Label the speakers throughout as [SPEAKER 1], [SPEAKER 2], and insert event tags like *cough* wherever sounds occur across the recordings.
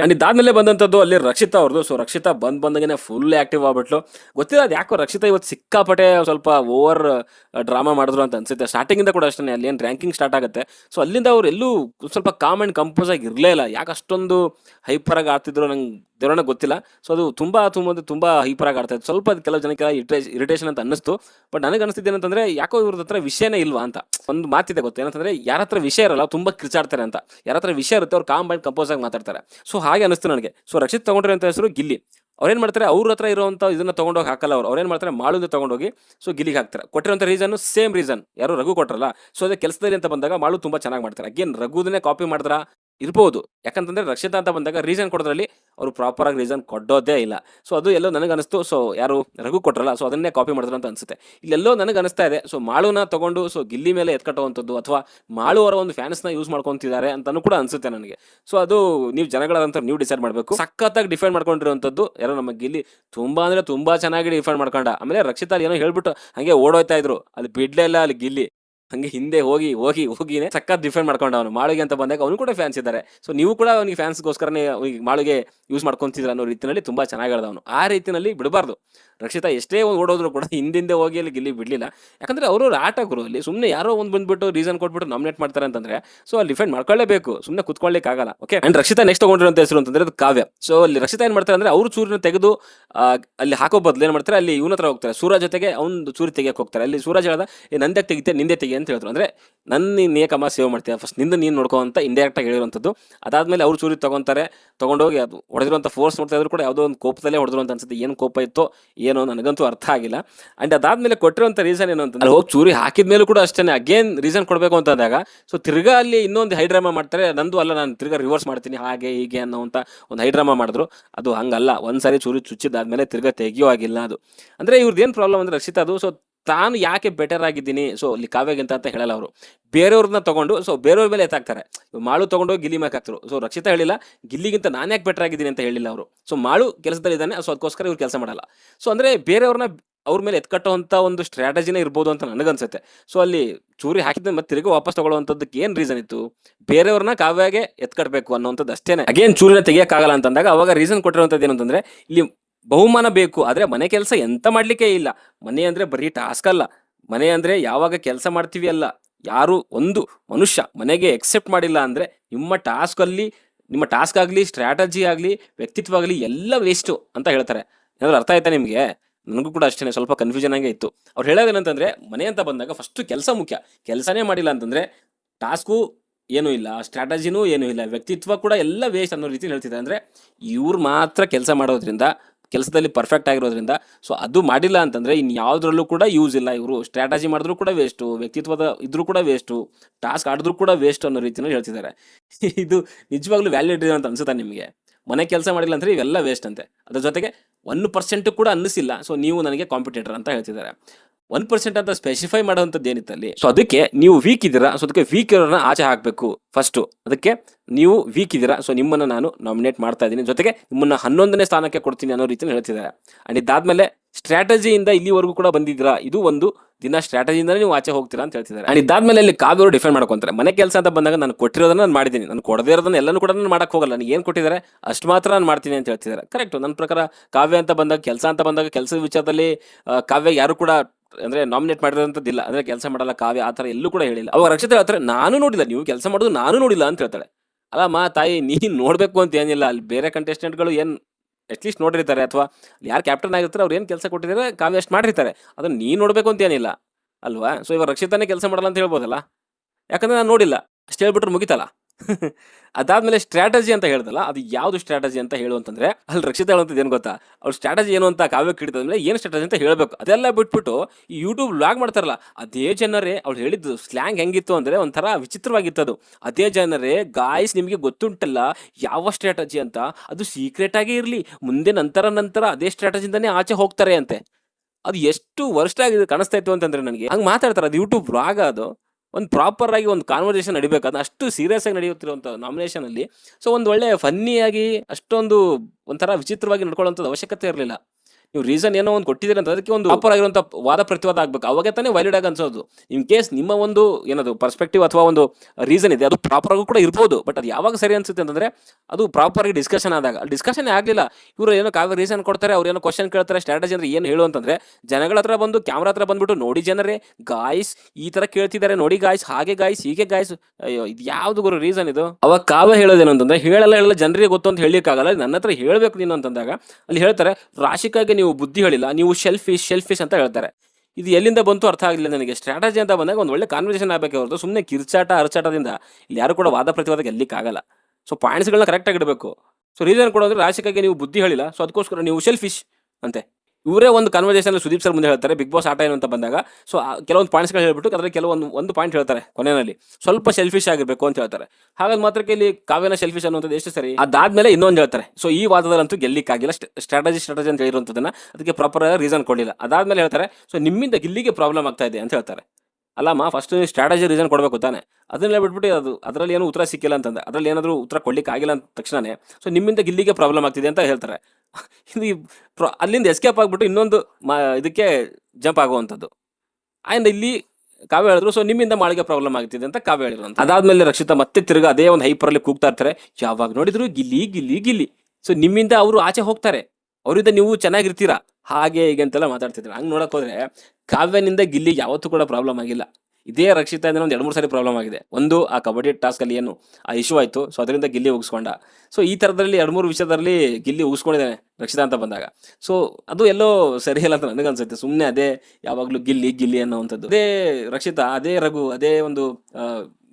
[SPEAKER 1] And ಇದಾದ್ಮೇಲೆ ಬಂದಂತದ್ದು ಅಲ್ಲಿ ರಕ್ಷಿತಾ ಅವ್ರದ್ದು. ಸೊ ರಕ್ಷಿತಾ ಬಂದ್ ಬಂದಂಗೆ ಫುಲ್ ಆಕ್ಟಿವ್ ಆಗ್ಬಿಟ್ಲು. ಗೊತ್ತಿಲ್ಲ ಅದು ಯಾಕೋ ರಕ್ಷಿತಾ ಇವತ್ತು ಸಿಕ್ಕಾಪಟ್ಟೆ ಸ್ವಲ್ಪ ಓವರ್ ಡ್ರಾಮಾ ಮಾಡಿದ್ರು ಅಂತ ಅನ್ಸುತ್ತೆ. ಸ್ಟಾರ್ಟಿಂಗ್ ಇಂದ ಕೂಡ ಅಷ್ಟೇ ಅಲ್ಲಿ ಏನು ರ್ಯಾಂಕಿಂಗ್ ಸ್ಟಾರ್ಟ್ ಆಗುತ್ತೆ. ಸೊ ಅಲ್ಲಿಂದ ಅವ್ರು ಎಲ್ಲೂ ಸ್ವಲ್ಪ ಕಾಮ್ ಆ್ಯಂಡ್ ಕಂಪೋಸ್ ಆಗಿ ಇರಲೇ ಇಲ್ಲ. ಯಾಕೆ ಅಷ್ಟೊಂದು ಹೈಪರ್ ಆಗಿ ಆಡ್ತಿದ್ರು ನಂಗೆ ದೇವರನ್ನ ಗೊತ್ತಿಲ್ಲ. ಸೊ ಅದು ತುಂಬಾ, ತುಂಬ, ತುಂಬಾ ಹೈಪರ್ ಆಗಿ ಆಡ್ತಾ ಇತ್ತು. ಸ್ವಲ್ಪ ಕೆಲವು ಕೆಲವು ಜನಕ್ಕೆ ಇರಿಟೇಷನ್ ಅಂತ ಅನ್ನಿಸ್ತು. ಬಟ್ ನನಗೆ ಅನಿಸ್ತಿದ್ದು ಏನಂತಂದರೆ, ಯಾಕೋ ಇವ್ರದ್ದು ಹತ್ರ ವಿಷಯನೇ ಇಲ್ವಾ ಅಂತ. ಒಂದು ಮಾತಿದೆ ಗೊತ್ತು. ಏನಂತಂದ್ರೆ, ಯಾರ ಹತ್ರ ವಿಷಯ ಇರಲ್ಲ ತುಂಬ ತುಂಬಾ ಕಿರ್ಚಾಡ್ತಾರೆ ಅಂತ. ಯಾರ ಹತ್ರ ವಿಷಯ ಇರುತ್ತೆ, ಅವ್ರು ಕಾಮ್ ಆ್ಯಂಡ್ ಕಂಪೋಸ್ ಆಗಿ ಮಾತಾಡ್ತಾರೆ. ಸೊ ಹಾಗೆ ಅನಿಸ್ತು ನನಗೆ. ಸೊ ರಕ್ಷಿತ್ ತಗೊಂಡ್ರೆ ಅಂತ ಹೆಸರು ಗಿಲ್ಲಿ. ಅವ್ರೇನು ಮಾಡ್ತಾರೆ? ಅವ್ರ ಹತ್ರ ಇರುವಂಥ ಇದನ್ನ ತೊಗೊಂಡೋಗಿ ಹಾಕಲ್ಲ ಅವ್ರು. ಅವ್ರೇನು ಮಾಡ್ತಾರೆ? ಮಾಳುಂದ ತೊಗೊಂಡೋಗಿ ಸೊ ಗಿಲ್ಲಿಗೆ ಹಾಕ್ತಾರೆ. ಕೊಟ್ಟಿರೋಂಥ ರೀಸನ್ ಸೇಮ್ ರೀಸನ್ ಯಾರು ರಘು ಕೊಟ್ಟರಲ್ಲ ಸೊ ಅದೇ ಕೆಲಸದಲ್ಲಿ ಅಂತ ಬಂದಾಗ ಮಾಳು ತುಂಬ ಚೆನ್ನಾಗಿ ಮಾಡ್ತಾರೆ. ಅಗೇನ್ ರಘುದನ್ನೇ ಕಾಪಿ ಮಾಡಿದ್ರ? ಇರ್ಬೋದು. ಯಾಕಂತಂದ್ರೆ ರಕ್ಷಿತ ಅಂತ ಬಂದಾಗ ರೀಸನ್ ಕೊಡೋದ್ರಲ್ಲಿ ಅವರು ಪ್ರಾಪರ್ ಆಗಿ ರೀಸನ್ ಕೊಡೋದೇ ಇಲ್ಲ. ಸೊ ಅದು ಎಲ್ಲೋ ನನಗೆ ಅನಿಸ್ತು ಸೊ ಯಾರು ರಘು ಕೊಟ್ರಲ್ಲ ಸೊ ಅದನ್ನೇ ಕಾಪಿ ಮಾಡಿದ್ರು ಅಂತ ಅನಿಸುತ್ತೆ. ಇಲ್ಲೆಲ್ಲೋ ನನಗೆ ಅನಿಸ್ತಾ ಇದೆ. ಸೊ ಮಾಳುನ ತಗೊಂಡು ಸೊ ಗಿಲ್ಲಿ ಮೇಲೆ ಎತ್ಕಟ್ಟುವಂಥದ್ದು ಅಥವಾ ಮಾಳು ಅವರ ಒಂದು ಫ್ಯಾನ್ಸ್ನ ಯೂಸ್ ಮಾಡ್ಕೊತಿದ್ದಾರೆ ಅಂತಲೂ ಕೂಡ ಅನಿಸುತ್ತೆ ನನಗೆ. ಸೊ ಅದು ನೀವು ಜನಗಳಂತ ನೀವು ಡಿಸೈಡ್ ಮಾಡಬೇಕು. ಸಖತ್ತಾಗಿ ಡಿಫೆಂಡ್ ಮಾಡ್ಕೊಂಡಿರುವಂಥದ್ದು ಯಾರೋ ನಮ್ಮ ಗಿಲ್ಲಿ ತುಂಬಾ ಅಂದರೆ ತುಂಬಾ ಚೆನ್ನಾಗಿ ಡಿಫೆಂಡ್ ಮಾಡ್ಕೊಂಡ. ಆಮೇಲೆ ರಕ್ಷಿತಾ ಏನೋ ಹೇಳ್ಬಿಟ್ಟು ಹಂಗೆ ಓಡೋಯ್ತಾ ಇದ್ರು. ಅಲ್ಲಿ ಬಿಡ್ಲೇ ಇಲ್ಲ ಅಲ್ಲಿ ಗಿಲ್ಲಿ. ಹಂಗೆ ಹಿಂದೆ ಹೋಗಿ ಹೋಗಿ, ಹೋಗಿನೇ ಸಕ್ಕತ್ ಡಿಫೆಂಡ್ ಮಾಡ್ಕೊಂಡ ಅವನು. ಮಾಳಿಗೆ ಅಂತ ಬಂದಾಗ ಅವನು ಕೂಡ ಫ್ಯಾನ್ಸ್ ಇದ್ದಾರೆ ಸೊ ನೀವು ಕೂಡ ಅವನಿಗೆ ಫ್ಯಾನ್ಸ್ಗೋಸ್ಕರನೇ ಮಾಳಿಗೆ ಯೂಸ್ ಮಾಡ್ಕೊಂತಿದ್ರ ಅನ್ನೋ ರೀತಿಯಲ್ಲಿ ತುಂಬಾ ಚೆನ್ನಾಗಿ ಹೇಳ್ದ ಅವನು. ಆ ರೀತಿಯಲ್ಲಿ ಬಿಡಬಾರ್ದು. ರಕ್ಷಿತಾ ಎಷ್ಟೇ ಓಡೋದ್ರು ಕೂಡ ಹಿಂದಿಂದೆ ಹೋಗಿ ಅಲ್ಲಿ ಗಿಲ್ಲಿ ಬಿಡಲಿಲ್ಲ. ಯಾಕಂದರೆ ಅವರು ಆಟಗಳು ಅಲ್ಲಿ ಸುಮ್ಮನೆ ಯಾರೋ ಒಂದು ಬಂದ್ಬಿಟ್ಟು ರೀಸನ್ ಕೊಟ್ಬಿಟ್ಟು ನಾಮಿನೇಟ್ ಮಾಡ್ತಾರೆ ಅಂತಂದರೆ ಸೊ ಅಲ್ಲಿ ಡಿಫೆಂಡ್ ಮಾಡ್ಕೊಳ್ಳೇಬೇಕು ಸುಮ್ಮನೆ ಕುತ್ಕೊಳ್ಳಿಕ್ಕೆ ಆಗಲ್ಲ ಓಕೆ ಆ್ಯಂಡ್ ರಕ್ಷಿತಾ ನೆಕ್ಸ್ಟ್ ತಗೊಂಡಿರುವಂತ ಹೆಸರು ಅಂತಂದರೆ ಅದು ಕಾವ್ಯ. ಸೊ ಅಲ್ಲಿ ರಕ್ಷಿತಾ ಏನು ಮಾಡ್ತಾರೆ ಅಂದರೆ, ಅವರು ಚೂರಿನ ತೆಗೆದು ಅಲ್ಲಿ ಹಾಕೋ ಬದಲು ಏನು ಮಾಡ್ತಾರೆ, ಅಲ್ಲಿ ಇವನ ಹತ್ರ ಹೋಗ್ತಾರೆ. ಸೂರಜ್ ಜೊತೆಗೆ ಅವ್ನು ಚೂರಿ ತೆಗಿಯಕ್ಕೆ ಹೋಗ್ತಾರೆ. ಅಲ್ಲಿ ಸೂರಜ್ ಹೇಳ್ದ ನಂದೆ ತೆಗಿತೆ, ನಿಂದೆ ತೆಗಿ ಅಂತ ಹೇಳ್ತಾರೆ. ಅಂದ್ರೆ ನನ್ನ ನೇಕಮ್ಮ ಸೇವ್ ಮಾಡ್ತೀಯ. ಫಸ್ಟ್ನಿಂದ ನೀನು ನೋಡ್ಕೋ ಅಂತ ಇಂಡೈರೆಕ್ಟ್ ಆಗಿ ಹೇಳಿರುವಂಥದ್ದು. ಅದಾದಮೇಲೆ ಅವ್ರು ಚೂರಿ ತೊಗೊತಾರೆ. ತೊಗೊಂಡೋಗಿ ಅದು ಹೊಡೆದಿರುವಂಥ ಫೋರ್ಸ್ ನೋಡ್ತಾ ಇದ್ರು ಕೂಡ ಯಾವುದೋ ಒಂದು ಕೋಪದಲ್ಲೇ ಹೊಡೆದ್ರು ಅಂತ ಅನ್ಸುತ್ತೆ. ಏನು ಕೋಪ ಇತ್ತು ಏನೋ ನನಗಂತೂ ಅರ್ಥ ಆಗಿಲ್ಲ. ಆ್ಯಂಡ್ ಅದಾದಮೇಲೆ ಕೊಟ್ಟಿರುವಂಥ ರೀಸನ್ ಏನು ಅಲ್ಲಿ ಹೋಗಿ ಚೂರಿ ಹಾಕಿದ ಮೇಲೂ ಕೂಡ ಅಷ್ಟೇ ಅಗೇನ್ ರೀಸನ್ ಕೊಡಬೇಕು ಅಂತ ಅಂದಾಗ ಸೊ ತಿರ್ಗಾ ಅಲ್ಲಿ ಇನ್ನೊಂದು ಹೈಡ್ರಾಮಾ ಮಾಡ್ತಾರೆ. ನಂದು ಅಲ್ಲ, ನಾನು ತಿರ್ಗಾ ರಿವರ್ಸ್ ಮಾಡ್ತೀನಿ. ಹಾಗೆ ಹೀಗೆ ಅನ್ನೋಂಥ ಒಂದು ಹೈಡ್ರಾಮಾ ಮಾಡಿದ್ರು. ಅದು ಹಂಗಲ್ಲ. ಒಂದ್ಸಾರಿ ಚೂರಿ ಚುಚ್ಚಿದಾದ್ಮೇಲೆ ತಿರ್ಗಾ ತೆಗಿಯೋ ಆಗಿಲ್ಲ ಅದು. ಅಂದರೆ ಇವ್ರದ್ದು ಏನು ಪ್ರಾಬ್ಲಮ್ ಅಂದರೆ ರಕ್ಷಿತ ಅದು. ಸೊ ತಾನು ಯಾಕೆ ಬೆಟರ್ ಆಗಿದ್ದೀನಿ? ಸೊ ಅಲ್ಲಿ ಕಾವ್ಯಗಿಂತ ಅಂತ ಹೇಳಲ್ಲ ಅವರು. ಬೇರೆಯವ್ರನ್ನ ತಗೊಂಡು ಸೊ ಬೇರೆಯವ್ರ ಮೇಲೆ ಎತ್ತಾಕ್ತಾರೆ. ಮಾಳು ತಗೊಂಡು ಗಿಲ್ಲಿ ಮ್ಯಾಕ್ ಹಾಕ್ತರು ಸೊ ರಕ್ಷಿತಾ ಹೇಳಿಲ್ಲ, ಗಿಲ್ಲಿಗಿಂತ ನಾನು ಯಾಕೆ ಬೆಟರ್ ಆಗಿದ್ದೀನಿ ಅಂತ ಹೇಳಿಲ್ಲ ಅವರು. ಸೊ ಮಾಳು ಕೆಲಸದಲ್ಲಿದ್ದಾನೆ ಸೊ ಅದಕ್ಕೋಸ್ಕರ ಇವ್ರು ಕೆಲಸ ಮಾಡಲ್ಲ. ಸೊ ಅಂದರೆ ಬೇರೆಯವ್ರನ್ನ ಅವ್ರ ಮೇಲೆ ಎತ್ಕಟ್ಟುವಂಥ ಒಂದು ಸ್ಟ್ರಾಟಜಿನೇ ಇರ್ಬೋದು ಅಂತ ನನಗನ್ಸುತ್ತೆ. ಸೊ ಅಲ್ಲಿ ಚೂರಿ ಹಾಕಿದ ಮತ್ತೆ ತಿರುಗಿ ವಾಪಸ್ ತಗೊಳ್ಳುವಂಥದ್ದಕ್ಕೆ ಏನು ರೀಸನ್ ಇತ್ತು? ಬೇರೆಯವ್ರನ್ನ ಕಾವ್ಯಾಗೆ ಎತ್ಕಟ್ಬೇಕು ಅನ್ನೋಂಥದ್ದು ಅಷ್ಟೇನೆ. ಅಗೇನ್ ಚೂರಿನ ತೆಗಿಯೋಕ್ಕಾಗಲ್ಲ ಅಂತಂದಾಗ ಅವಾಗ ರೀಸನ್ ಕೊಟ್ಟಿರುವಂಥದ್ದು ಏನಂತಂದರೆ ಇಲ್ಲಿ ಬಹುಮಾನ ಬೇಕು ಆದರೆ ಮನೆ ಕೆಲಸ ಎಂತ ಮಾಡಲಿಕ್ಕೆ ಇಲ್ಲ. ಮನೆ ಅಂದರೆ ಬರೀ ಟಾಸ್ಕ್ ಅಲ್ಲ. ಮನೆ ಅಂದರೆ ಯಾವಾಗ ಕೆಲಸ ಮಾಡ್ತೀವಿ ಅಲ್ಲ. ಯಾರು ಒಂದು ಮನುಷ್ಯ ಮನೆಗೆ ಎಕ್ಸೆಪ್ಟ್ ಮಾಡಿಲ್ಲ ಅಂದರೆ ನಿಮ್ಮ ಟಾಸ್ಕಲ್ಲಿ ನಿಮ್ಮ ಟಾಸ್ಕ್ ಆಗಲಿ ಸ್ಟ್ರಾಟಜಿ ಆಗಲಿ, ವ್ಯಕ್ತಿತ್ವ ಆಗಲಿ ಎಲ್ಲ ವೇಸ್ಟು ಅಂತ ಹೇಳ್ತಾರೆ. ಏನಾದ್ರು ಅರ್ಥ ಆಯ್ತಾ ನಿಮಗೆ? ನನಗೂ ಕೂಡ ಅಷ್ಟೇ ಸ್ವಲ್ಪ ಕನ್ಫ್ಯೂಷನ್ ಆಗೇ ಇತ್ತು. ಅವ್ರು ಹೇಳೋದೇನಂತಂದರೆ ಮನೆ ಅಂತ ಬಂದಾಗ ಫಸ್ಟ್ ಕೆಲಸ ಮುಖ್ಯ. ಕೆಲಸನೇ ಮಾಡಿಲ್ಲ ಅಂತಂದರೆ ಟಾಸ್ಕು ಏನೂ ಇಲ್ಲ ಸ್ಟ್ರಾಟಜಿನೂ ಏನೂ ಇಲ್ಲ. ವ್ಯಕ್ತಿತ್ವ ಕೂಡ ಎಲ್ಲ ವೇಸ್ಟ್ ಅನ್ನೋ ರೀತಿ ಹೇಳ್ತಿದ್ದಾರೆ ಅಂದರೆ ಇವ್ರು ಮಾತ್ರ ಕೆಲಸ ಮಾಡೋದ್ರಿಂದ ಕೆಲಸದಲ್ಲಿ ಪರ್ಫೆಕ್ಟ್ ಆಗಿರೋದ್ರಿಂದ ಸೊ ಅದು ಮಾಡಿಲ್ಲ ಅಂತಂದರೆ ಇನ್ನು ಯಾವುದರಲ್ಲೂ ಕೂಡ ಯೂಸ್ ಇಲ್ಲ ಇವರು. ಸ್ಟ್ರಾಟಜಿ ಮಾಡಿದ್ರು ಕೂಡ ವೇಸ್ಟು ವ್ಯಕ್ತಿತ್ವದ ಇದ್ರೂ ಕೂಡ ವೇಸ್ಟು ಟಾಸ್ಕ್ ಆಡಿದ್ರು ಕೂಡ ವೇಸ್ಟ್ ಅನ್ನೋ ರೀತಿಯಲ್ಲಿ ಹೇಳ್ತಿದ್ದಾರೆ. *laughs* ಇದು ನಿಜವಾಗ್ಲೂ ವ್ಯಾಲಿಡ್ ಅಂತ ಅನ್ಸುತ್ತಾ ನಿಮಗೆ? ಮನೆ ಕೆಲಸ ಮಾಡಿಲ್ಲ ಅಂದರೆ ಇವೆಲ್ಲ ವೇಸ್ಟ್ ಅಂತೆ. ಅದ್ರ ಜೊತೆಗೆ ಒನ್ ಪರ್ಸೆಂಟ್ ಕೂಡ ಅನ್ನಿಸಿಲ್ಲ ಸೊ ನೀವು ನನಗೆ ಕಾಂಪಿಟೇಟರ್ ಅಂತ ಹೇಳ್ತಿದ್ದಾರೆ. ಒನ್ ಪರ್ಸೆಂಟ್ ಅಂತ ಸ್ಪೆಸಿಫೈ ಮಾಡೋವಂಥದ್ದು ಏನಿತ್ತಲ್ಲಿ? ಸೊ ಅದಕ್ಕೆ ನೀವು ವೀಕ್ ಇದ್ದೀರಾ ಸೊ ಅದಕ್ಕೆ ವೀಕ್ ಇರೋರನ್ನ ಆಚೆ ಹಾಕಬೇಕು ಫಸ್ಟು ಅದಕ್ಕೆ ನೀವು ವೀಕ್ ಇದ್ದೀರಾ ಸೊ ನಿಮ್ಮನ್ನು ನಾನು ನಾಮಿನೇಟ್ ಮಾಡ್ತಾ ಇದ್ದೀನಿ. ಜೊತೆಗೆ ನಿಮ್ಮನ್ನು ಹನ್ನೊಂದನೇ ಸ್ಥಾನಕ್ಕೆ ಕೊಡ್ತೀನಿ ಅನ್ನೋ ರೀತಿಯಲ್ಲಿ ಹೇಳ್ತಿದ್ದಾರೆ. ಆ್ಯಂಡ್ ಇದಾದಮೇಲೆ ಸ್ಟ್ರಾಟಜಿಯಿಂದ ಇಲ್ಲಿವರೆಗೂ ಕೂಡ ಬಂದಿದ್ದೀರಾ? ಇದು ಒಂದು ದಿನ ಸ್ಟ್ರಾಟಜಿಯಿಂದಲೇ ನೀವು ಆಚೆ ಹೋಗ್ತೀರಾ ಅಂತ ಹೇಳ್ತಿದ್ದಾರೆ. ಆ್ಯಂಡ್ ಇದಾದ್ಮೇಲೆ ಇಲ್ಲಿ ಕಾವ್ಯವರು ಡಿಫೆಂಡ್ ಮಾಡ್ಕೊಂತಾರೆ. ಮನೆ ಕೆಲಸ ಅಂತ ಬಂದಾಗ ನಾನು ಕೊಟ್ಟಿರೋದನ್ನ ನಾನು ಮಾಡಿದ್ದೀನಿ. ನಾನು ಕೊಡದೇ ಇರೋದನ್ನ ಎಲ್ಲನೂ ಕೂಡ ನಾನು ಮಾಡಕ್ಕೆ ಹೋಗಲ್ಲ. ನನಗೆ ಏನು ಕೊಟ್ಟಿದ್ದಾರೆ? ಅಷ್ಟು ಮಾತ್ರ ನಾನು ಮಾಡ್ತೀನಿ ಅಂತ ಹೇಳ್ತಿದ್ದಾರೆ. ಕರೆಕ್ಟ್ ನನ್ನ ಪ್ರಕಾರ ಕಾವ್ಯ ಅಂತ ಬಂದಾಗ, ಕೆಲಸ ಅಂತ ಬಂದಾಗ, ಕೆಲಸದ ವಿಚಾರದಲ್ಲಿ ಕಾವ್ಯ ಯಾರು ಕೂಡ ಅಂದರೆ ನಾಮಿನೇಟ್ ಮಾಡಿರೋಂಥದ್ದಿಲ್ಲ ಅಂದರೆ ಕೆಲಸ ಮಾಡಲ್ಲ, ಕಾವ್ಯ ಆ ಥರ ಎಲ್ಲೂ ಕೂಡ ಹೇಳಿಲ್ಲ. ಅವಾಗ ರಕ್ಷತೆ ಹೇಳ್ತಾರೆ, ನಾನು ನೋಡಿಲ್ಲ. ನೀವು ಕೆಲಸ ಮಾಡೋದು ನಾನು ನೋಡಿಲ್ಲ ಅಂತ ಹೇಳ್ತಾಳೆ. ಅಲ್ಲ ಮಾ ತಾಯಿ, ನೀನು ನೋಡಬೇಕು ಅಂತ ಏನಿಲ್ಲ. ಅಲ್ಲಿ ಬೇರೆ ಕಂಟೆಸ್ಟೆಂಟ್ಗಳು ಏನು ಅಟ್ಲೀಸ್ಟ್ ನೋಡಿರ್ತಾರೆ ಅಥವಾ ಯಾರು ಕ್ಯಾಪ್ಟನ್ ಆಗಿರ್ತಾರೆ ಅವ್ರು ಏನು ಕೆಲಸ ಕೊಟ್ಟಿದ್ದಾರೆ ಕಾವ್ಯ ಅಷ್ಟು ಮಾಡಿರ್ತಾರೆ. ಅದು ನೀನು ನೋಡಬೇಕು ಅಂತ ಏನಿಲ್ಲ. ಅಲ್ವಾ? ಸೊ ಇವಾಗ ರಕ್ಷಿತಾನೇ ಕೆಲಸ ಮಾಡಲ್ಲ ಅಂತ ಹೇಳ್ಬೋದಲ್ಲ? ಯಾಕಂದ್ರೆ ನಾನು ನೋಡಿಲ್ಲ. ಅಷ್ಟು ಹೇಳ್ಬಿಟ್ರೆ ಮುಗಿತಲ್ಲ? *laughs* ಅದಾದ್ಮೇಲೆ ಸ್ಟ್ರಾಟಜಿ ಅಂತ ಹೇಳ್ದಲ್ಲ, ಅದು ಯಾವ್ದು ಸ್ಟ್ರಾಟಜಿ ಅಂತ ಹೇಳು ಅಂತಂದ್ರೆ, ಅಲ್ಲಿ ರಕ್ಷಿತ ಹೇಳುವಂತದ್ದು ಏನು ಗೊತ್ತಾ? ಅವ್ರ ಸ್ಟ್ರಾಟಜಿ ಏನು ಅಂತ ಕಾವ್ಯ ಹಿಡಿದ್ಮೇಲೆ ಏನು ಸ್ಟ್ರಾಟಜಿ ಅಂತ ಹೇಳಬೇಕು? ಅದೆಲ್ಲ ಬಿಟ್ಬಿಟ್ಟು ಈ ಯೂಟ್ಯೂಬ್ ವ್ಲಾಗ್ ಮಾಡ್ತಾರಲ್ಲ, ಅದೇ ಜನರೇ ಅವ್ರು ಹೇಳಿದ್ದು ಸ್ಲ್ಯಾಂಗ್ ಹೆಂಗಿತ್ತು ಅಂದ್ರೆ ಒಂಥರ ವಿಚಿತ್ರವಾಗಿತ್ತು ಅದು ಅದೇ ಜನರೇ ಗಾಯ್ಸ್ ನಿಮಗೆ ಗೊತ್ತುಂಟಲ್ಲ, ಯಾವ ಸ್ಟ್ರಾಟಜಿ ಅಂತ? ಅದು ಸೀಕ್ರೆಟ್ ಆಗಿ ಇರಲಿ, ಮುಂದೆ ನಂತರ ನಂತರ ಅದೇ ಸ್ಟ್ರಾಟಜಿಂದಾನೇ ಆಚೆ ಹೋಗ್ತಾರೆ ಅಂತೆ. ಅದು ಎಷ್ಟು ವರ್ಷ ಆಗಿದೆ ಕಾಣಿಸ್ತಾ ಇತ್ತು ಅಂತಂದ್ರೆ ನನಗೆ. ಹಂಗೆ ಮಾತಾಡ್ತಾರೆ ಅದು ಯೂಟ್ಯೂಬ್ ವ್ಲಾಗ್ ಅದು. ಒಂದು ಪ್ರಾಪರ್ ಆಗಿ ಒಂದು ಕಾನ್ವರ್ಸೇಷನ್ ನಡಿಬೇಕಾದ್ರೆ ಅಷ್ಟು ಸೀರಿಯಸ್ ಆಗಿ ನಡೆಯುತ್ತಿರುವಂಥ ನಾಮಿನೇಷನ್ ಅಲ್ಲಿ. ಸೊ ಒಂದು ಒಳ್ಳೆ ಫನ್ನಿಯಾಗಿ ಅಷ್ಟೊಂದು ಒಂಥರ ವಿಚಿತ್ರವಾಗಿ ನಡ್ಕೊಳ್ಳೋಂಥದ್ದು ಅವಶ್ಯಕತೆ ಇರಲಿಲ್ಲ. ನೀವು ರೀಸನ್ ಏನೋ ಒಂದು ಕೊಟ್ಟಿದ್ದೀರಿ ಅಂತ ಅದಕ್ಕೆ ಒಂದು ಪ್ರಾಪರ್ ಆಗಿರುವಂಥ ವಾದ ಪ್ರತಿವಾದ ಆಗ್ಬೇಕು. ಅವಾಗ ತಾನೇ ವ್ಯಾಲಿಡ್ ಆಗಿ ಅನ್ಸೋದು. ಇನ್ ಕೇಸ್ ನಿಮ್ಮ ಒಂದು ಏನದು ಪರ್ಸ್ಪೆಕ್ಟಿವ್ ಅಥವಾ ಒಂದು ರೀಸನ್ ಇದೆ, ಅದು ಪ್ರಾಪರ್ ಆಗೂ ಕೂಡ ಇರ್ಬೋದು ಬಟ್ ಅದು ಯಾವಾಗ ಸರಿ ಅನ್ಸುತ್ತೆ ಅಂತಂದ್ರೆ ಅದು ಪ್ರಾಪರ್ ಆಗಿ ಡಿಸ್ಕಷನ್ ಆದಾಗ. ಡಿಸ್ಕಷನ್ ಆಗಲಿಲ್ಲ. ಇವರು ಏನೋ ಕಾವ್ಯ ರೀಸನ್ ಕೊಡ್ತಾರೆ, ಅವ್ರು ಏನೋ ಕ್ವಶನ್ ಕೇಳ್ತಾರೆ ಸ್ಟ್ರಾಟಜಿ ಅಂದ್ರೆ ಏನು ಹೇಳು ಅಂತಂದ್ರೆ ಜನಗಳ ಹತ್ರ ಬಂದು ಕ್ಯಾಮ್ರಾ ಹತ್ರ ಬಂದ್ಬಿಟ್ಟು ನೋಡಿ ಜನರೇ ಗಾಯ್ಸ್ ಈ ತರ ಕೇಳ್ತಿದ್ದಾರೆ, ನೋಡಿ ಗಾಯ್ಸ್ ಹಾಗೆ ಗಾಯ್ಸ್ ಹೀಗೆ ಗಾಯ್ಸ್ ಅಯ್ಯೋ, ಇದು ಯಾವ್ದು ಗುರು ರೀಸನ್ ಇದು? ಅವಾಗ ಕಾವ್ಯ ಹೇಳೋದೇನು ಅಂತಂದ್ರೆ, ಹೇಳಲ್ಲ ಹೇಳಲ್ಲ, ಜನರಿಗೆ ಗೊತ್ತು ಅಂತ ಹೇಳಿಕ್ಕಾಗಲ್ಲ. ನನ್ನ ಹತ್ರ ಹೇಳ್ಬೇಕು ನೀನು ಅಂತಂದಾಗ, ಅಲ್ಲಿ ಹೇಳ್ತಾರೆ, ರಾಶಿಕಾಗೆ ನೀವು ಬುದ್ಧಿ ಹೇಳಿಲ್ಲ ನೀವು ಶೆಲ್ಫಿಶ್ ಶೆಲ್ಫಿಶ್ ಅಂತ ಹೇಳ್ತಾರೆ. ಇದು ಎಲ್ಲಿಂದ ಬಂತು ಅರ್ಥ ಆಗಲಿಲ್ಲ ನನಗೆ. ಸ್ಟ್ರಾಟಜಿ ಅಂತ ಬಂದಾಗ ಒಂದು ಒಳ್ಳೆ ಕಾನ್ವರ್ಸೇಷನ್ ಆಗಬೇಕು ಹೊರತು ಸುಮ್ಮನೆ ಕಿರ್ಚಾಟ, ಅರಚಾಟದಿಂದ ಇಲ್ಲಿ ಯಾರು ಕೂಡ ವಾದ ಪ್ರತಿವಾದ ಗೆಲ್ಲಿಕ್ಕಾಗಲ್ಲ ಸೊ ಪಾಯಿಂಟ್ಸ್ಗಳನ್ನ ಕರೆಕ್ಟಾಗಿ ಇಡಬೇಕು. ಸೊ ರೀಸನ್ ಕೊಡೋದ್ರೆ ರಾಶಿಕಾಗಿ ನೀವು ಬುದ್ಧಿ ಹೇಳಿಲ್ಲ ಸೊ ಅದಕ್ಕೋಸ್ಕರ ನೀವು ಶೆಲ್ಫಿಶ್ ಅಂತೆ. ಇವರೇ ಒಂದು ಕನ್ವರ್ಸೇಷನ್ ಸುದೀಪ್ ಸರ್ ಮುಂದೆ ಹೇಳ್ತಾರೆ ಬಿಗ್ ಬಾಸ್ ಆಟ ಏನು ಅಂತ ಬಂದಾಗ ಸೊ ಕೆಲವೊಂದು ಪಾಯಿಂಟ್ಸ್ಗಳು ಹೇಳ್ಬಿಟ್ಟು ಅದರಲ್ಲಿ ಕೆಲವೊಂದು ಒಂದು ಪಾಯಿಂಟ್ ಹೇಳ್ತಾರೆ ಕೊನೆಯಲ್ಲಿ. ಸ್ವಲ್ಪ ಸೆಲ್ಫಿಶ್ ಆಗಿರಬೇಕು ಅಂತ ಹೇಳ್ತಾರೆ. ಹಾಗಾಗಿ ಮಾತ್ರಕ್ಕೆ ಇಲ್ಲಿ ಕಾವ್ಯನ ಸೆಲ್ಫಿಶ್ ಅನ್ನುವಂಥದ್ದು ಎಷ್ಟು ಸರಿ? ಅದಾದ್ಮೇಲೆ ಇನ್ನೊಂದು ಹೇಳ್ತಾರೆ. ಸೊ ಈ ವಾದದಲ್ಲಂತೂ ಗೆಲ್ಲಿಕ್ಕಾಗಿಲ್ಲ. ಸ್ಟ್ರಾಟಜಿ ಸ್ಟ್ರಾಟಜಿ ಅಂತ ಹೇಳಿರುವಂಥದ್ದನ್ನ ಅದಕ್ಕೆ ಪ್ರಾಪರ್ ರೀಸನ್ ಕೊಡಲಿಲ್ಲ. ಅದಾದ್ಮೇಲೆ ಹೇಳ್ತಾರೆ ಸೊ ನಿಮ್ಮಿಂದ ಗಿಲ್ಲಿಗೆ ಪ್ರಾಬ್ಲಮ್ ಆಗ್ತಾ ಇದೆ ಅಂತ ಹೇಳ್ತಾರೆ. ಅಲ್ಲಮ್ಮ ಫಸ್ಟ್ ಸ್ಟ್ರಾಟಜಿ ರೀಸನ್ ಕೊಡಬೇಕು ತಾನೆ. ಅದನ್ನೆಲ್ಲ ಬಿಟ್ಬಿಟ್ಟು ಅದು, ಅದರಲ್ಲಿ ಏನು ಉತ್ತರ ಸಿಕ್ಕಿಲ್ಲ ಅಂತಂದ್ರೆ ಅದರಲ್ಲಿ ಏನಾದರೂ ಉತ್ತರ ಕೊಡ್ಲಿಕ್ಕೆ ಆಗಿಲ್ಲ ಅಂತ ತಕ್ಷಣನೇ ಸೊ ನಿಮ್ಮಿಂದ ಗಿಲ್ಲಿಗೆ ಪ್ರಾಬ್ಲಮ್ ಆಗ್ತಿದೆ ಅಂತ ಹೇಳ್ತಾರೆ. *laughs* ಇದು ಅಲ್ಲಿಂದ ಎಸ್ಕೇಪ್ ಆಗಿಬಿಟ್ಟು ಇನ್ನೊಂದು ಮಾ, ಇದಕ್ಕೆ ಜಂಪ್ ಆಗುವಂಥದ್ದು. ಆ್ಯಂಡ್ ಇಲ್ಲಿ ಕಾವ್ಯ ಹೇಳಿದ್ರು ಸೊ ನಿಮ್ಮಿಂದ ಮಾಳಿಗೆ ಪ್ರಾಬ್ಲಮ್ ಆಗ್ತಿದೆ ಅಂತ ಕಾವ್ಯ ಹೇಳಿದ್ರು ಅಂತ. ಅದಾದ್ಮೇಲೆ ರಕ್ಷಿತಾ ಮತ್ತೆ ತಿರುಗ ಅದೇ ಒಂದು ಹೈಪರಲ್ಲಿ ಕೂಗ್ತಾ ಇರ್ತಾರೆ. ಯಾವಾಗ ನೋಡಿದ್ರು ಗಿಲ್ಲಿ ಗಿಲ್ಲಿ ಗಿಲ್ಲಿ. ಸೊ ನಿಮ್ಮಿಂದ ಅವರು ಆಚೆ ಹೋಗ್ತಾರೆ. ಅವರಿಂದ ನೀವು ಚೆನ್ನಾಗಿರ್ತೀರಾ? ಹಾಗೆ ಹೀಗೆ ಅಂತೆಲ್ಲ ಮಾತಾಡ್ತಿದ್ರು. ಹಂಗೆ ನೋಡಕ್ ಹೋದ್ರೆ ಕಾವ್ಯನಿಂದ ಗಿಲ್ಲಿ ಯಾವತ್ತೂ ಕೂಡ ಪ್ರಾಬ್ಲಮ್ ಆಗಿಲ್ಲ. ಇದೇ ರಕ್ಷಿತಾ ಇಂದ ಒಂದು ಎರಡು ಮೂರು ಸಾರಿ ಪ್ರಾಬ್ಲಮ್ ಆಗಿದೆ. ಒಂದು, ಆ ಕಬಡ್ಡಿ ಟಾಸ್ಕಲ್ಲಿ ಏನು, ಆ ಇಶ್ಯೂ ಆಯಿತು. ಸೊ ಅದರಿಂದ ಗಿಲ್ಲಿ ಉಗಿಸ್ಕೊಂಡ. ಸೊ ಈ ಥರದಲ್ಲಿ ಎರಡು ಮೂರು ವಿಷಯದಲ್ಲಿ ಗಿಲ್ಲಿ ಉಗಿಸ್ಕೊಂಡಿದ್ದಾನೆ ರಕ್ಷಿತಾ ಅಂತ ಬಂದಾಗ. ಸೊ ಅದು ಎಲ್ಲೋ ಸರಿ ಇಲ್ಲ ಅಂತ ನನಗನ್ಸುತ್ತೆ. ಸುಮ್ಮನೆ ಅದೇ ಯಾವಾಗಲೂ ಗಿಲ್ಲಿ ಗಿಲ್ಲಿ ಅನ್ನೋವಂಥದ್ದು. ಅದೇ ರಕ್ಷಿತಾ, ಅದೇ ರಘು, ಅದೇ ಒಂದು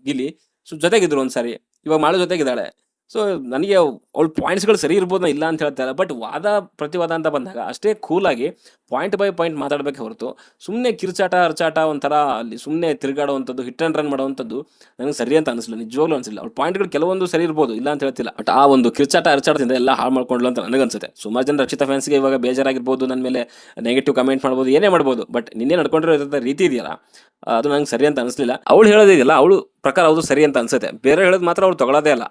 [SPEAKER 1] ಗಿಲ್ಲಿ. ಸೊ ಜೊತೆಗಿದ್ರು ಒಂದ್ಸಾರಿ. ಇವಾಗ ಮಾಡೋ ಜೊತೆಗಿದ್ದಾಳೆ. ಸೊ ನನಗೆ ಅವಳ ಪಾಯಿಂಟ್ಸ್ಗಳು ಸರಿ ಇರ್ಬೋದು ಇಲ್ಲ ಅಂತ ಹೇಳ್ತಾರೆ ಬಟ್ ವಾದ, ಪ್ರತಿವಾದ ಅಂತ ಬಂದಾಗ ಅಷ್ಟೇ ಕೂಲಾಗಿ ಪಾಯಿಂಟ್ ಬೈ ಪಾಯಿಂಟ್ ಮಾತಾಡಬೇಕೆ ಹೊರತು ಸುಮ್ಮನೆ ಕಿರ್ಚಾಟ ಅರ್ಚಾಟ ಒಂಥರ ಅಲ್ಲಿ ಸುಮ್ಮನೆ ತಿರುಗಾಡುವಂಥದ್ದು ಹಿಟ್ ಆ್ಯಂಡ್ ರನ್ ಮಾಡುವಂಥದ್ದು ನನಗೆ ಸರಿ ಅಂತ ಅನಿಸಲಿಲ್ಲ. ನಿಜವಾಗ್ಲೂ ಅನಿಸಿಲ್ಲ ಅವ್ಳ ಪಾಯಿಂಟ್ಗಳು ಕೆಲವೊಂದು ಸರಿ ಇರ್ಬೋದು, ಇಲ್ಲ ಅಂತ ಹೇಳ್ತಿಲ್ಲ. ಬಟ್ ಆ ಒಂದು ಕಿರ್ಚಾಟ ಅರ್ಚಾಟದಿಂದ ಎಲ್ಲ ಹಾಳು ಮಾಡ್ಕೊಂಡ್ಲು ಅಂತ ನನಗನ್ಸುತ್ತೆ. ಸುಮಾರು ಜನ ರಚಿತ ಫ್ಯಾನ್ಸ್ಗೆ ಇವಾಗ ಬೇಜಾರಾಗಿರ್ಬೋದು ನನ್ನ ಮೇಲೆ ನೆಗೆಟಿವ್ ಕಮೆಂಟ್ ಮಾಡ್ಬೋದು, ಏನೇ ಮಾಡ್ಬೋದು. ಬಟ್ ನಿನ್ನೆ ನಡ್ಕೊಂಡಿರೋ ರೀತಿ ಇದೆಯಲ್ಲ, ಅದು ನಂಗೆ ಸರಿ ಅಂತ ಅನಿಸ್ಲಿಲ್ಲ. ಅವಳು ಹೇಳೋದಿದೆಯಲ್ಲ, ಅವಳು ಪ್ರಕಾರ ಅದು ಸರಿ ಅಂತ ಅನ್ಸುತ್ತೆ. ಬೇರೆ ಹೇಳೋದು ಮಾತ್ರ ಅವ್ರು ತಗೊಳ್ಳೋದೇ ಇಲ್ಲ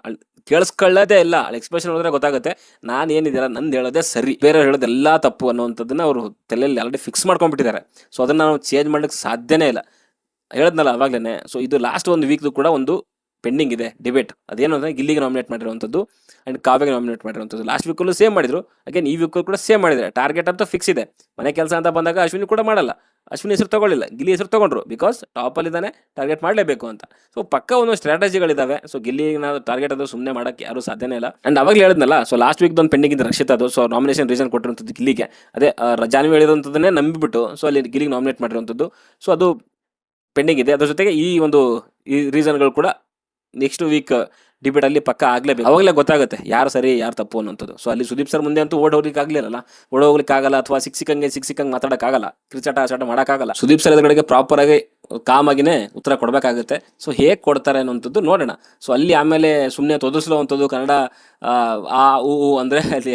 [SPEAKER 1] ಕೇಳಿಸ್ಕೊಳ್ಳೋದೇ ಇಲ್ಲ. ಎಕ್ಸ್ಪ್ರೆಷನ್ ನೋಡಿದ್ರೆ ಗೊತ್ತಾಗುತ್ತೆ, ನಾನು ಏನಿದ್ದೀರ ನಂದು ಹೇಳೋದೇ ಸರಿ. ಬೇರೆ ಹೇಳೋದೆಲ್ಲ ತಪ್ಪು ಅನ್ನುವಂಥದ್ದನ್ನ ಅವರು ತಲೆಯಲ್ಲಿ ಆಲ್ರೆಡಿ ಫಿಕ್ಸ್ ಮಾಡ್ಕೊಂಡ್ಬಿಟ್ಟಿದ್ದಾರೆ. ಸೊ ಅದನ್ನು ನಾವು ಚೇಂಜ್ ಮಾಡ್ಲಿಕ್ಕೆ ಸಾಧ್ಯನೇ ಇಲ್ಲ. ಹೇಳಿದ್ನಲ್ಲ ಅವಾಗಲೇ ಸೊ ಇದು ಲಾಸ್ಟ್ ಒಂದು ವೀಕ್ದು ಕೂಡ ಒಂದು ಪೆಂಡಿಂಗ್ ಇದೆ ಡಿಬೇಟ್ ಅದೇನು ಅಂದರೆ ಗಿಲ್ಲಿಗೆ ನಾಮಿನೇಟ್ ಮಾಡಿರುವಂಥದ್ದು ಆ್ಯಂಡ್ ಕಾವ್ಯಗೆ ನಾಮಿನೇಟ್ ಮಾಡಿರುವಂಥದ್ದು. ಲಾಸ್ಟ್ ವೀಕಲ್ಲೂ ಸೇಮ್ ಮಾಡಿದ್ರು. ಅಗೇನ್ ಈ ವೀಕಲ್ಲೂ ಕೂಡ ಸೇಮ್ ಮಾಡಿದ್ದಾರೆ. ಟಾರ್ಗೆಟ್ ಅಂತ ಫಿಕ್ಸ್ ಇದೆ. ಮನೆ ಕೆಲಸ ಅಂತ ಬಂದಾಗ ಅಶ್ವಿನಿ ಕೂಡ ಮಾಡಲ್ಲ. ಅಶ್ವಿನಿ ಹೆಸರು ತಗೊಳ್ಳಿಲ್ಲ, ಗಿಲ್ಲಿ ಹೆಸರು ತಗೊಂಡ್ರು ಬಿಕಾಸ್ ಟಾಪಲ್ಲಿದ್ದಾನೆ ಟಾರ್ಗೆಟ್ ಮಾಡಲೇಬೇಕು ಅಂತ. ಸೊ ಪಕ್ಕ ಒಂದು ಸ್ಟ್ರಾಟಜಿಗಳಿದಾವೆ ಸೊ ಗಿಲ್ಲಿ ನಾವು ಟಾರ್ಗೆಟ್ ಅದು ಸುಮ್ಮನೆ ಮಾಡೋಕ್ಕೆ ಯಾರು ಸಾಧ್ಯನೇ ಇಲ್ಲ. ಅಂಡ್ ಅವಾಗಲೇ ಹೇಳಿದ್ನಲ್ಲ ಸೊ ಲಾಸ್ಟ್ ವೀಕ್ ಒಂದು ಪೆಂಡಿಂಗ್ ಇದೆ ರಕ್ಷಿತ್ ಅದು ಸೊ ನಾಮಿನೇಷನ್ ರೀಸನ್ ಕೊಟ್ಟಿರುವಂಥದ್ದು ಗಿಲ್ಲಿಗೆ. ಅದೇ ಜಾನ್ವಿ ಹೇಳಿರುವಂಥದ್ದನ್ನೇ ನಂಬಿಬಿಟ್ಟು ಸೊ ಅಲ್ಲಿ ಗಿಲ್ಲಿಗೆ ನಾಮಿನೇಟ್ ಮಾಡಿರುವಂಥದ್ದು. ಸೊ ಅದು ಪೆಂಡಿಂಗ್ ಇದೆ. ಅದ್ರ ಜೊತೆಗೆ ಈ ಒಂದು ಈ ರೀಸನ್ಗಳು ಕೂಡ ನೆಕ್ಸ್ಟ್ ವೀಕ್ ಡಿಬೇಟ್ ಅಲ್ಲಿ ಪಕ್ಕ ಆಗಲೇಬೇಕು. ಅವಾಗಲೇ ಗೊತ್ತಾಗುತ್ತೆ ಯಾರು ಸರಿ ಯಾರು ತಪ್ಪು ಅನ್ನೋಂಥದ್ದು ಸೊ ಅಲ್ಲಿ ಸುದೀಪ್ ಸರ್ ಮುಂದೆ ಅಂತೂ ಓಡ್ ಹೋಗ್ಲಿಕ್ಕೆ ಆಗಲಿಲ್ಲ ಓಡ್ ಹೋಗ್ಲಿಕ್ಕೆ ಆಗಲ್ಲ ಅಥವಾ ಸಿಕ್ ಸಿಕ್ಕಂಗೆ ಮಾತಾಡೋಕ್ಕಾಗಲ್ಲ ಕಿರ್ಚಾಟ ಆಚಾಟ ಮಾಡೋಕ್ಕಾಗಲ್ಲ ಸುದೀಪ್ ಸರ್ ಎದುರುಗಡೆಗೆ ಪ್ರಾಪರ್ ಆಗಿ ಕಾಮ್ ಆಗಿನೇ ಉತ್ತರ ಕೊಡಬೇಕಾಗುತ್ತೆ. ಸೊ ಹೇಗೆ ಕೊಡ್ತಾರೆ ಅನ್ನೋಂಥದ್ದು ನೋಡೋಣ. ಸೊ ಅಲ್ಲಿ ಆಮೇಲೆ ಸುಮ್ಮನೆ ತೊದಸ್ಲುವಂಥದ್ದು ಕನ್ನಡ ಆ, ಊ ಅಂದರೆ ಅಲ್ಲಿ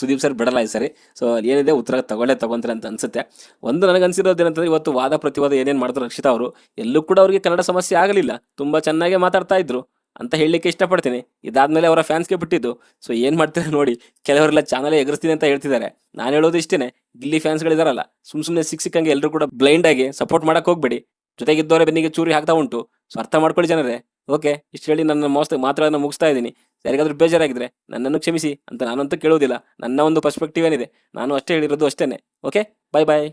[SPEAKER 1] ಸುದೀಪ್ ಸರ್ ಬಿಡಲ್ಲ ಈ ಸರಿ. ಸೊ ಏನಿದೆ ಉತ್ತರ ತಗೊಳ್ಳೇ ತಗೊಂತಾರೆ ಅಂತ ಅನ್ಸುತ್ತೆ. ಒಂದು ನನಗನ್ಸಿರೋದು ಏನಂತಂದ್ರೆ ಇವತ್ತು ವಾದ ಪ್ರತಿವಾದ ಏನೇನು ಮಾಡ್ತಾರೆ ರಕ್ಷಿತಾ ಅವರು ಎಲ್ಲೂ ಕೂಡ ಅವರಿಗೆ ಕನ್ನಡ ಸಮಸ್ಯೆ ಆಗಲಿಲ್ಲ. ತುಂಬ ಚೆನ್ನಾಗೇ ಮಾತಾಡ್ತಾ ಇದ್ರು. ಅಂತ ಹೇಳಲಿಕ್ಕೆ ಇಷ್ಟಪಡ್ತೀನಿ. ಇದಾದಮೇಲೆ ಅವರ ಫ್ಯಾನ್ಸ್ಗೆ ಬಿಟ್ಟಿದ್ದು. ಸೊ ಏನು ಮಾಡ್ತೀರಾ ನೋಡಿ, ಕೆಲವರೆಲ್ಲ ಚಾನಲ್ ಎಗರಿಸ್ತೀನಿ ಅಂತ ಹೇಳ್ತಿದ್ದಾರೆ. ನಾನು ಹೇಳೋದು ಇಷ್ಟೇ ಗಿಲ್ಲಿ ಫ್ಯಾನ್ಸ್ಗಳಿದಾರಲ್ಲ ಸುಮ್ ಸುಮ್ಮನೆ ಸಿಕ್ ಸಿಕ್ಕಂಗೆ ಎಲ್ಲರೂ ಕೂಡ ಬ್ಲೈಂಡ್ ಆಗಿ ಸಪೋರ್ಟ್ ಮಾಡಕ್ ಹೋಗ್ಬೇಡಿ. ಜೊತೆಗಿದ್ದವರೇ ಬೆನ್ನಿಗೆ ಚೂರಿ ಹಾಕ್ತಾ ಉಂಟು. ಸೊ ಅರ್ಥ ಮಾಡ್ಕೊಳ್ಳಿ ಜನರೇ. ಓಕೆ ಇಷ್ಟು ಹೇಳಿ ನನ್ನ ಮೋಸ್ತ ಮಾತುಗಳನ್ನು ಮುಗಿಸ್ತಾ ಇದ್ದೀನಿ. ಯಾರಿಗಾದ್ರೂ ಬೇಜಾರಾಗಿದ್ರೆ ನನ್ನನ್ನು ಕ್ಷಮಿಸಿ ಅಂತ ನಾನಂತೂ ಕೇಳೋದಿಲ್ಲ ನನ್ನ ಒಂದು ಪರ್ಸ್ಪೆಕ್ಟಿವ್ ಏನಿದೆ? ನಾನು ಅಷ್ಟೇ ಹೇಳಿರೋದು ಅಷ್ಟೇನೆ. ಓಕೆ ಬಾಯ್ ಬಾಯ್